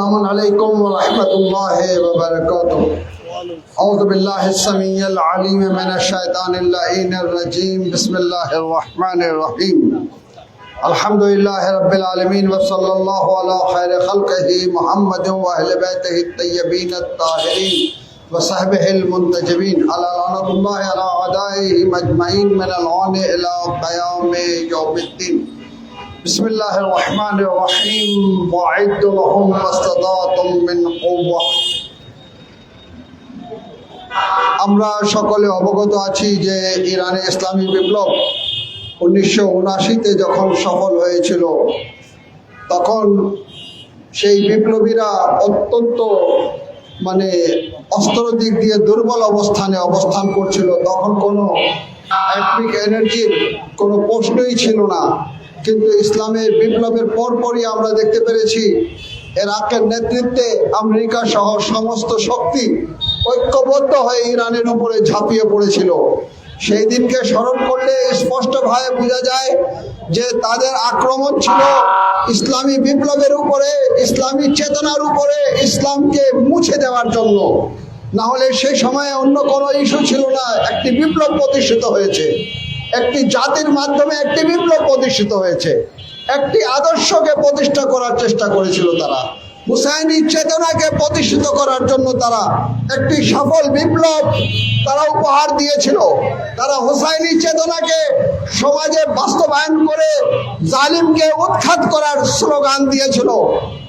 السلام علیکم ورحمت اللہ وبرکاتہ۔ اعوذ باللہ السمیع العلیم من الشیطان اللہین الرجیم۔ بسم اللہ الرحمن الرحیم۔ الحمدللہ رب العالمین وصل اللہ علیہ خیر خلقہ محمد و اہل بیتہ الطیبین الطاہرین وصحبہ المنتجبین۔ علی لعنت اللہ علیہ عدائی مجمعین من العون الى قیام یوم الدین۔ بسم الله الرحمن الرحيم وعد لهم ما استطعتم من قوة আমরা সকলে অবগত আছি যে ইরানে ইসলামী বিপ্লব উনিশশো উনাশিতে যখন সফল হয়েছিল তখন সেই বিপ্লবীরা অত্যন্ত মানে অস্ত্র দিক দিয়ে দুর্বল অবস্থানে অবস্থান করছিল তখন কোনো অ্যাটমিক এনার্জির কোনো প্রশ্নই ছিল না কিন্তু ইসলামের বিপ্লবের পরপরই আমরা দেখতে পেরেছি এরাকের নেতৃত্বে আমেরিকা সহ সমস্ত শক্তি ঐক্যবদ্ধ হয়ে ইরানের উপরে ঝাঁপিয়ে পড়েছিল। সেই দিনকে স্মরণ করলে স্পষ্টভাবে বোঝা যায় যে তাদের আক্রমণ ছিল ইসলামী বিপ্লবের উপরে, ইসলামী চেতনার উপরে, ইসলামকে মুছে দেওয়ার জন্য। না হলে সেই সময়ে অন্য কোনো ইস্যু ছিল না, একটি বিপ্লব প্রতিষ্ঠিত হয়েছে। একটি জাতির মাধ্যমে একটি বিপ্লব প্রতিষ্ঠিত হয়েছে। একটি আদর্শকে প্রতিষ্ঠা করার চেষ্টা করেছিল তারা। হুসাইনি চেতনাকে প্রতিষ্ঠিত করার জন্য তারা একটি সফল বিপ্লব তারা উপহার দিয়েছিল। তারা হুসাইনি চেতনাকে সমাজে বাস্তবায়ন করে জালিমকে উৎখাত করার স্লোগান দিয়েছিল।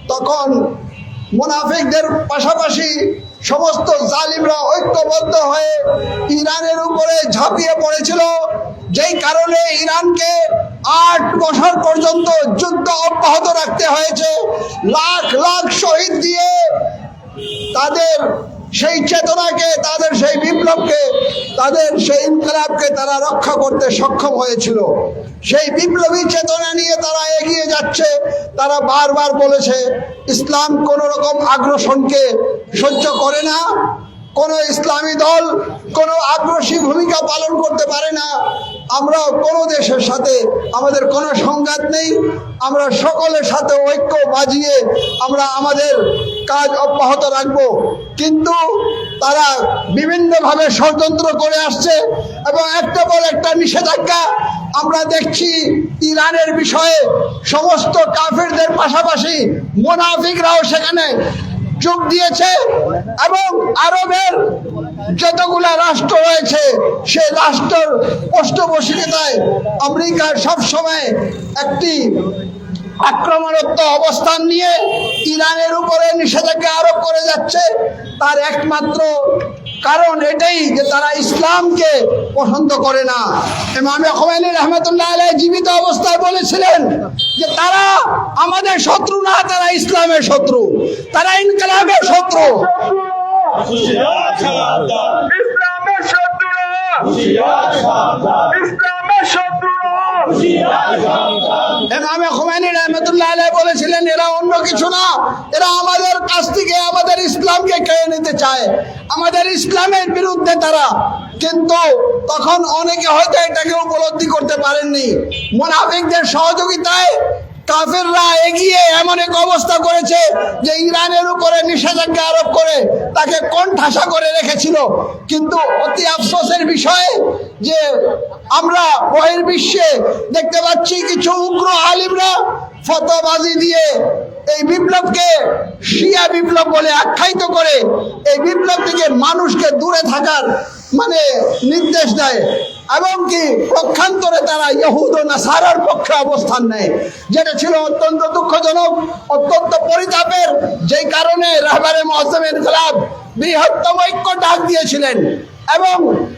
তখন মুনাফিকদের পাশাপাশি সমস্ত জালিমরা ঐক্যবদ্ধ হয়ে ইরানের উপরে ঝাঁপিয়ে পড়েছিল। যেই কারণে ইরানকে আট বছর পর্যন্ত যুদ্ধ অব্যাহত রাখতে হয়েছে। লাখ লাখ শহীদ দিয়ে তাদের সেই চেতনাকে, তাদের সেই বিপ্লবকে, তাদের সেই ইনকলাবকে তারা রক্ষা করতে সক্ষম হয়েছিল। সেই বিপ্লবী চেতনা নিয়ে তারা এগিয়ে যাচ্ছে। তারা বারবার বলেছে, ইসলাম কোনো রকম আগ্রাসনকে সহ্য করে না। কোন ইসলামী দল কোনো আগ্রাসী ভূমিকা পালন করতে পারে না। আমরা কোনো দেশের সাথে আমাদের কোনো সংঘাত নেই। আমরা সকলের সাথে ঐক্য বাজিয়ে আমরা আমাদের কাজ অব্যাহত রাখব। কিন্তু তারা বিভিন্নভাবে ষড়যন্ত্র করে আসছে এবং একটা পর একটা নিষেধাজ্ঞা আমরা দেখছি ইরানের বিষয়ে সমস্ত কাফেরদের পাশাপাশি মোনাফিকরাও সেখানে যোগ দিয়েছে এবং আরবের যতগুলা রাষ্ট্র রয়েছে, সে রাষ্ট্রের পৃষ্ঠপোষকতায় আমেরিকার সবসময় একটি আক্রমণাত্মক অবস্থান নিয়ে ইরানের উপরে নিষেধাজ্ঞা আরোপ করে যাচ্ছে। তার একমাত্র কারণ এটাই যে তারা ইসলামকে পছন্দ করে না। ইমামে খোমেনি রহমতুল্লাহ আলাই জীবিত অবস্থায় বলেছিলেন যে তারা আমাদের শত্রু না, তারা ইসলামের শত্রু, তারা ইনকলাবের শত্রু। ইসলামের শত্রুরা ইসলামের শত্রুরা। ইমামে খোমেনি রহমতুল্লাহ আলাই বলেছিলেন, এরা অন্য কিছু না, এরা আমাদের কাছ থেকে আমাদের ইসলামকে কেড়ে নিতে চায়। আমাদের ইসলামের বিরুদ্ধে তারা, কিন্তু তখন অনেকে হয়তো এটাকে উপলব্ধি করতে পারেননি। মোনাফিকদের সহযোগিতায় কাফেররা এগিয়ে এমন এক অবস্থা করেছে যে ইরানের উপরে নিষেধাজ্ঞা আরোপ করে তাকে কোণঠাসা করে রেখেছিল। কিন্তু অতি আফসোসের বিষয় যে আমরা বহির্বিশ্বে দেখতে পাচ্ছি কিছু উগ্র আলিমরা ফতোবাজি দিয়ে এই বিপ্লবকে শিয়া বিপ্লব বলে আখ্যায়িত করে, এই বিপ্লব থেকে মানুষকে দূরে থাকার মানে নির্দেশ দেয়। এবং কি পক্ষান্তরে তারা ইহুদ ও নাসারার পক্ষে অবস্থান নেয়, যেটা ছিল অত্যন্ত দুঃখজনক, অত্যন্ত পরিতাপের। যেই কারণে রাহবারে মহসমের খেলাফ বৃহত্তম ঐক্য ডাক দিয়েছিলেন। এবং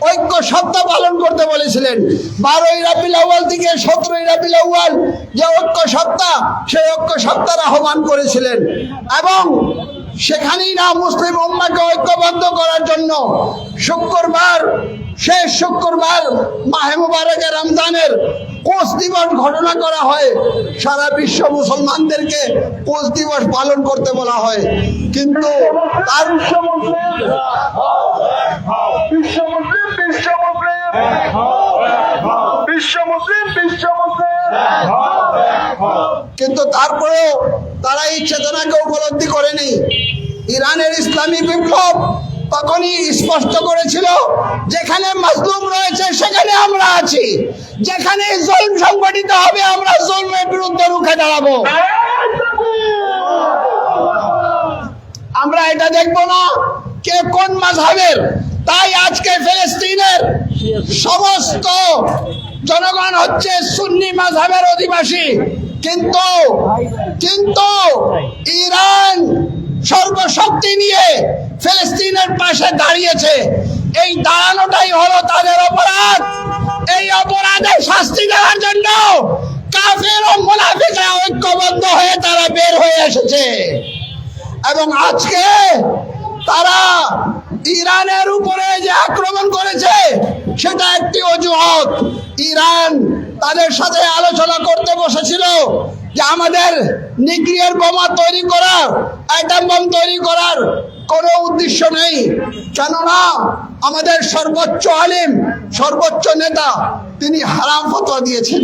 ঐক্য সত্তা পালন করতে বলেছিলেন। বারোই রাবিল আউয়াল থেকে সতেরোই রাবিল আউয়াল যে ঐক্য সত্তা, সেই ঐক্য সত্তার আহ্বান করেছিলেন। এবং সেখানেই না মুসলিম উম্মাকে ঐক্যবদ্ধ করার জন্য শুক্রবার, শেষ শুক্রবার মাহে মুবারকের রমজানের কোষ দিবস ঘটনা করা হয়। সারা বিশ্ব মুসলমানদেরকে কোষ দিবস পালন করতে বলা হয়। কিন্তু তার বিশ্ব মুসলিম বিশ্ব মুসলিম বিশ্ব মুসলিম বিশ্ব মুসলিম কিন্তু তারপরেও তারা এই চেতনাকে উপলব্ধি করেনি। ইরানের ইসলামী বিপ্লব তখনই স্পষ্ট করেছিল যেখানে মাসলুম রয়েছে সেখানে আমরা আছি। যেখানে জুলম সংগঠিত হবে আমরা জুলমের বিরুদ্ধে রুখে দাঁড়াবো। আমরা এটা দেখব না কে কোন মাঝহের তাই আজকে ফিলিস্তিনের সমস্ত জনগণ হচ্ছে সুন্নি মাঝহের অধিবাসী। কিন্তু কিন্তু ইরান সর্বশক্তি নিয়ে ফিলিস্তিনের পাশে দাঁড়িয়েছে। এই দাঁড়ানোটাই হলো তাদের অপরাধ। এই অপরাধের শাস্তি দেওয়ার জন্য কাফের ও মুনাফিকরা ঐক্যবদ্ধ হয়ে তারা বের হয়ে এসেছে। এবং আজকে তারা ইরানের উপরে যে আক্রমণ করেছে, সেটা একটি অজুহাত। ইরান তাদের সাথে আলোচনা করতে বসেছিল যে আমাদের নিউক্লিয়ার বোমা তৈরি করার, অ্যাটম বোম তৈরি করার কোনো উদ্দেশ্য নেই। কেননা আমাদের সর্বোচ্চ আলিম, সর্বোচ্চ নেতা, তিনি হারাম ফতোয়া দিয়েছেন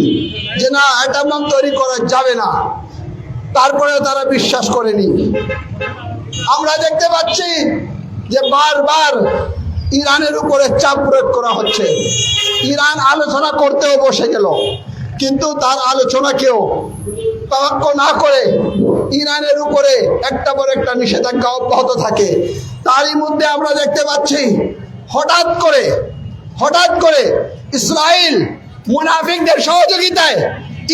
যে না, অ্যাটম বোম তৈরি করা যাবে না। তারপরেও তারা বিশ্বাস করেনি। আমরা দেখতে পাচ্ছি যে বারবার ইরানের উপরে চাপ প্রয়োগ করা হচ্ছে। ইরান আলোচনা করতেও বসে গেল, কিন্তু তার আলোচনাকেও তবাক্য না করে ইরানের উপরে একটা পর একটা নিষেধাজ্ঞা অব্যাহত থাকে। তারই মধ্যে আমরা দেখতে পাচ্ছি, হঠাৎ করে হঠাৎ করে ইসরায়েল মুনাফিকদের সহযোগিতায়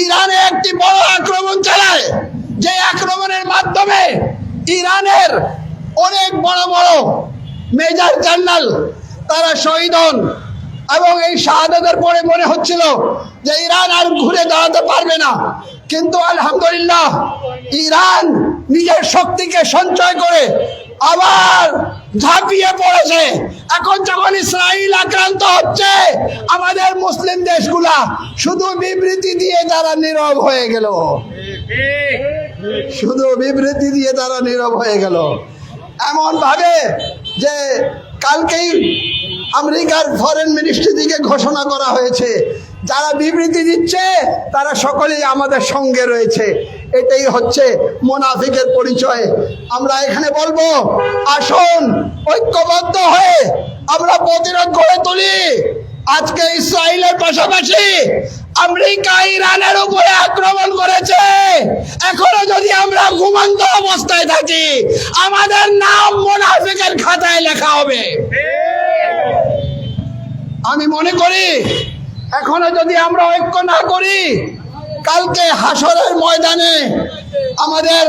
ইরানে একটি বড় আক্রমণ চালায়, যে আক্রমণের মাধ্যমে ইরানের অনেক বড় বড় মেজর জেনারেল তারা শহীদ হন। এবং এই শাহাদাতের পরে মনে হচ্ছিল যে ইরান আর ঘুরে দাঁড়াতে পারবে না। কিন্তু আলহামদুলিল্লাহ ইরান নিজের শক্তিকে সঞ্চয় করে আবার ঝাঁপিয়ে পড়েছে। এখন যখন ইসরায়েল আক্রান্ত হচ্ছে, আমাদের মুসলিম দেশগুলা শুধু বিবৃতি দিয়ে তারা নীরব হয়ে গেল। শুধু বিবৃতি দিয়ে তারা নীরব হয়ে গেল। এমন ভাবে যে কালকেই আমেরিকার ফরেন মিনিস্ট্রি থেকে ঘোষণা করা হয়েছে, যারা বিবৃতি দিচ্ছে, তারা সকলেই আমাদের সঙ্গে রয়েছে। এটাই হচ্ছে মোনাফিকের পরিচয়। আমরা এখানে বলব, আসুন, ঐক্যবদ্ধ হয়ে আমরা প্রতিরোধ গড়ে তুলি। আজকে ইসরায়েলের পাশাপাশি আমেরিকা ইরানের উপরে আক্রমণ করেছে। এখনও যদি আমরা ঘুমন্ত অবস্থায় থাকি, আমাদের নাম মোনাফিকের খাতায় লেখা হবে। আমি মনে করি, এখনও যদি আমরা ঐক্য না করি, কালকে হাসরের ময়দানে আমাদের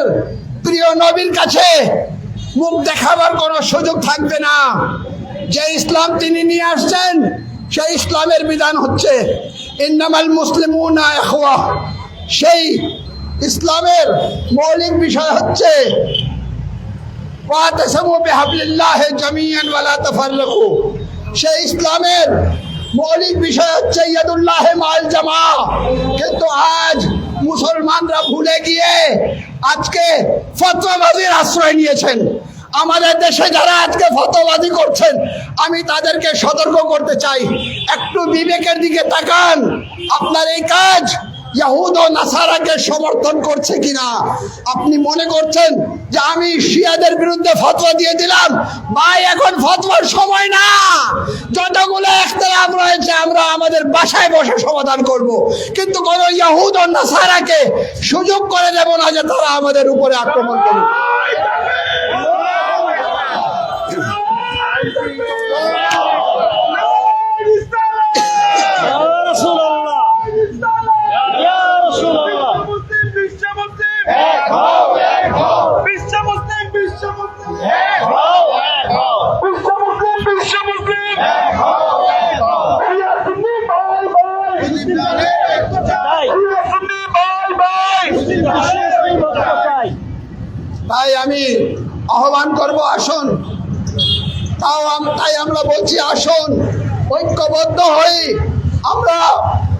প্রিয় নবীর কাছে মুখ দেখাবার কোনো সুযোগ থাকবে না। যে ইসলাম তিনি নিয়ে আসছেন, সেই ইসলামের বিধান হচ্ছে ইন্নামাল মুসলিমুনা ইখওয়া। সেই ইসলামের মৌলিক বিষয় হচ্ছে সেই ইসলামের মৌলিক বিষয় হচ্ছে, ইয়াদুল্লাহ মাল জামা কিন্তু আজ মুসলমানরা ভুলে গিয়ে আজকে ফতোয়াবাজির আশ্রয় নিয়েছেন। আমাদের দেশে যারা আজকে ফতোয়াবাজি করছেন, আমি তাদেরকে সতর্ক করতে চাই। একটু বিবেকের দিকে তাকান। আপনার এই কাজ ইয়াহুদ ও নাসারাকে সমর্থন করছে কিনা? আপনি মনে করছেন যে আমি শিয়াদের বিরুদ্ধে ফতোয়া দিয়ে দিলাম? ভাই, এখন ফতোয়ার সময় না। যতগুলো একতলাপ রয়েছে, আমরা আমাদের বাসায় বসে সমাধান করব। কিন্তু কোনো ইয়াহুদ ও নাসারাকে সুযোগ করে দেব না যে তারা আমাদের উপরে আক্রমণ করুক। বলছি আসুন। ঐক্যবদ্ধ হয়ে আমরা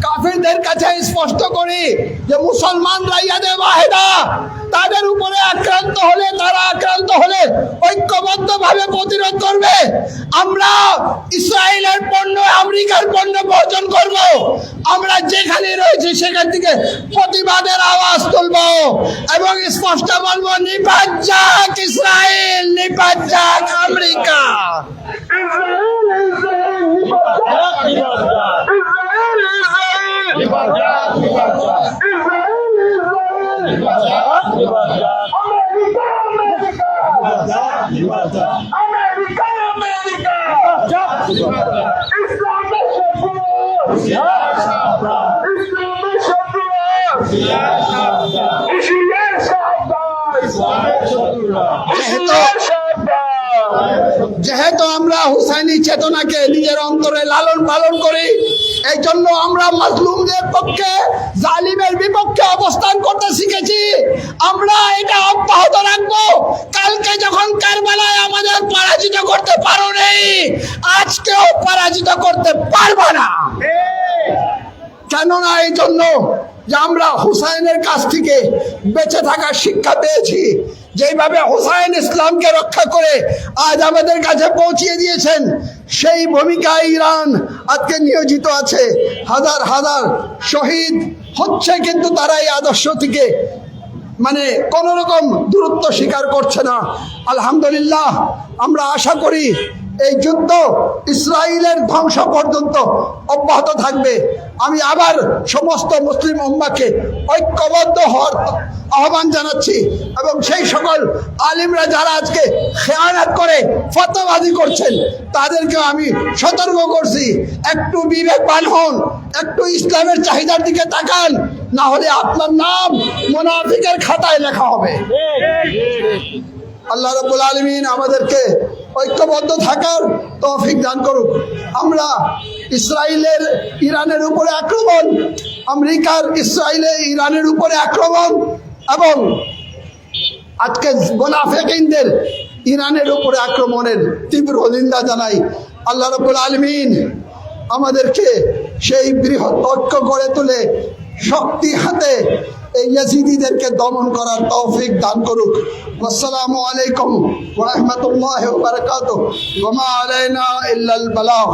কাফিরদের কাছে স্পষ্ট করি যে মুসলমানরা ইয়াদে ওয়াহেদা, তাদের উপরে আক্রান্ত হলে, তারা আক্রান্ত হলে ঐক্যবদ্ধ ভাবে প্রতিরোধ করবে। আমরা ইসরায়েলের পণ্য, আমেরিকার পণ্য বর্জন করব। আমরা যেখানে রয়েছি, সেখান থেকে প্রতিবাদের আওয়াজ তুলব এবং স্পষ্ট বলব, নিপাত যাক ইসরায়েল, নিপাত যাক আমেরিকা। যেহেতু আমরা হুসাইনি চেতনাকে নিজের অন্তরে লালন পালন করি এই জন্য আমরা মাজলুমদের পক্ষে, জালিমের বিপক্ষে অবস্থান করতে শিখেছি। আমরা এটা অব্যাহত রাখব। কালকে যখন কারবালায় আমাদের পরাজিত করতে পারো নেই, আজকেও পরাজিত করতে পারবা না। কেননা এই জন্য যে আমরা হুসাইনের কাছ থেকে বেঁচে থাকার শিক্ষা পেয়েছি, যেইভাবে হুসাইন ইসলামকে রক্ষা করে আজ আমাদের কাছে পৌঁছিয়ে দিয়েছেন, সেই ভূমিকায় ইরান আজকে নিয়োজিত আছে। হাজার হাজার শহীদ হচ্ছে, কিন্তু তারা এই আদর্শ থেকে মানে কোন রকম দূরত্ব স্বীকার করছে না। আলহামদুলিল্লাহ, আমরা আশা করি এই যুদ্ধ ইসরায়েলের ধ্বংস পর্যন্ত অব্যাহত থাকবে। আমি আবার সমস্ত মুসলিম উম্মাকে ঐক্যবদ্ধ হওয়ার আহ্বান জানাচ্ছি এবং সেই সকল আলিমরা যারা আজকে খেয়ানাত করে ফতোবাজি করছেন তাদেরকে আমি সতর্ক করছি। একটু বিবেকবান হন একটু ইসলামের চাহিদার দিকে তাকান না হলে আপনার নাম মোনাফিকের খাতায় লেখা হবে। আল্লাহ রব্বুল আলমিন আমাদেরকে ঐক্যবদ্ধ থাকার তৌফিক দান করুক। আমরা ইসরায়েলের ইরানের উপরে আক্রমণ, আমেরিকার ইসরায়েলে ইরানের উপরে আক্রমণ এবং আজকে মোনাফেকিনদের ইরানের উপরে আক্রমণের তীব্র নিন্দা জানাই। আল্লাহ রব্বুল আলমিন আমাদেরকে সেই বৃহৎ ঐক্য গড়ে তুলে শক্তি হাতে এই ইয়াজিদিদেরকে দমন করার তৌফিক দান করুক। আসসালামু আলাইকুম ওয়া রাহমাতুল্লাহি ওয়া বারাকাতুহু। ওয়া মা আলাইনা ইল্লাল বালাগ।